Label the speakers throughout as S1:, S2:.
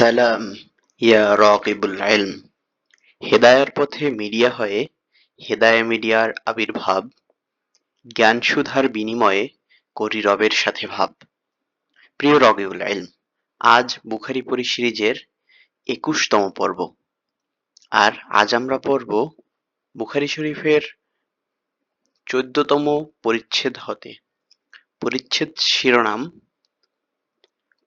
S1: সালাম, ইয়া রাকিবুল ইলম। হেদায়ার পথে মিডিয়া হয়ে, হেদায়া মিডিয়ার আবির্ভাব জ্ঞান সুধার বিনিময়ে করি রবের সাথে ভাব। প্রিয় রবিউল ইলম, আজ বুখারি পরি সিরিজের একুশতম পর্ব। আর আজ আমরা পড়ব বুখারি শরীফের চোদ্দতম পরিচ্ছেদ হতে। পরিচ্ছেদ শিরোনাম,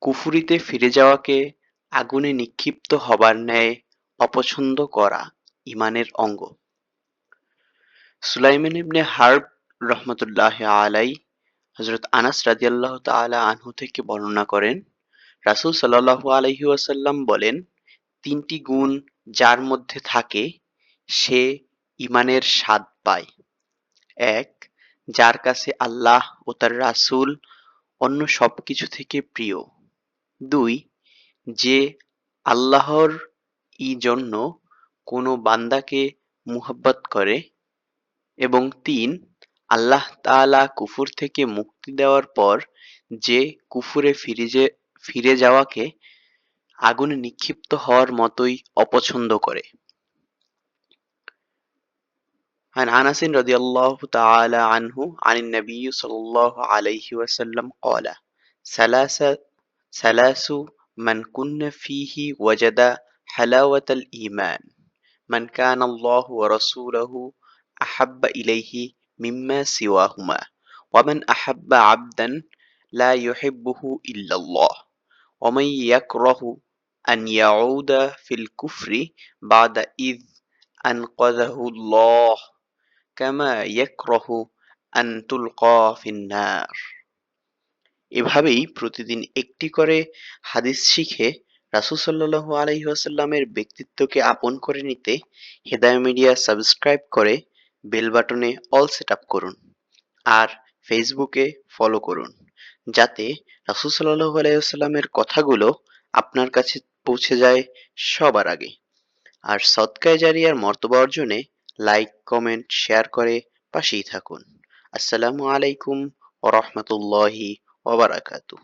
S1: কুফুরিতে ফিরে যাওয়াকে আগুনে নিক্ষিপ্ত হবার ন্যায় অপছন্দ করা ইমানের অঙ্গ। সুলাইমান ইবনে হার্ব রহমতুল্লাহ আলাই হজরত আনাস রাদিয়াল্লাহ তাআলা আনহু থেকে বর্ণনা করেন, রাসূল সাল্লাল্লাহু আলাইহি ওয়াসাল্লাম বলেন, তিনটি গুণ যার মধ্যে থাকে, সে ইমানের স্বাদ পায়। এক, যার কাছে আল্লাহ ও তার রাসূল অন্য সবকিছু থেকে প্রিয়। দুই যে আল্লাহর ই জন্য কোনো বান্দাকে মুহাব্বত করে এবং তিন আল্লাহ তাআলা কুফুর থেকে মুক্তি দেওয়ার পর যে কুফুরে ফিরে যে ফিরে যাওয়াকে আগুনে নিক্ষিপ্ত হওয়ার মতোই অপছন্দ করে عن أنس رضي الله تعالى عنه عن النبي صلى الله عليه وسلم قال ثلاثة ثلاث من كن فيه وجد حلاوة الإيمان. من كان الله ورسوله أحب إليه مما سواهما. ومن أحب عبدا لا يحبه إلا الله. ومن يكره أن يعود في الكفر بعد إذ أنقذه الله. كما يكره أن تلقى في النار. এভাবেই প্রতিদিন একটি করে হাদিস শিখে রাসুল সাল্লাহ আলহিহাসাল্লামের ব্যক্তিত্বকে আপন করে নিতে হেদায় মিডিয়া সাবস্ক্রাইব করে বেল বাটনে অল সেট আপ করুন আর ফেসবুকে ফলো করুন যাতে রাসুল সাল্লাহ আলাইসাল্লামের কথাগুলো আপনার কাছে পৌঁছে যায় সবার আগে। আর সৎকায় জারিয়ার মর্তবা অর্জনে লাইক কমেন্ট শেয়ার করে পাশেই থাকুন। আসসালামু আলাইকুম ও রহমতুল্লাহি ওবরাকাতুহ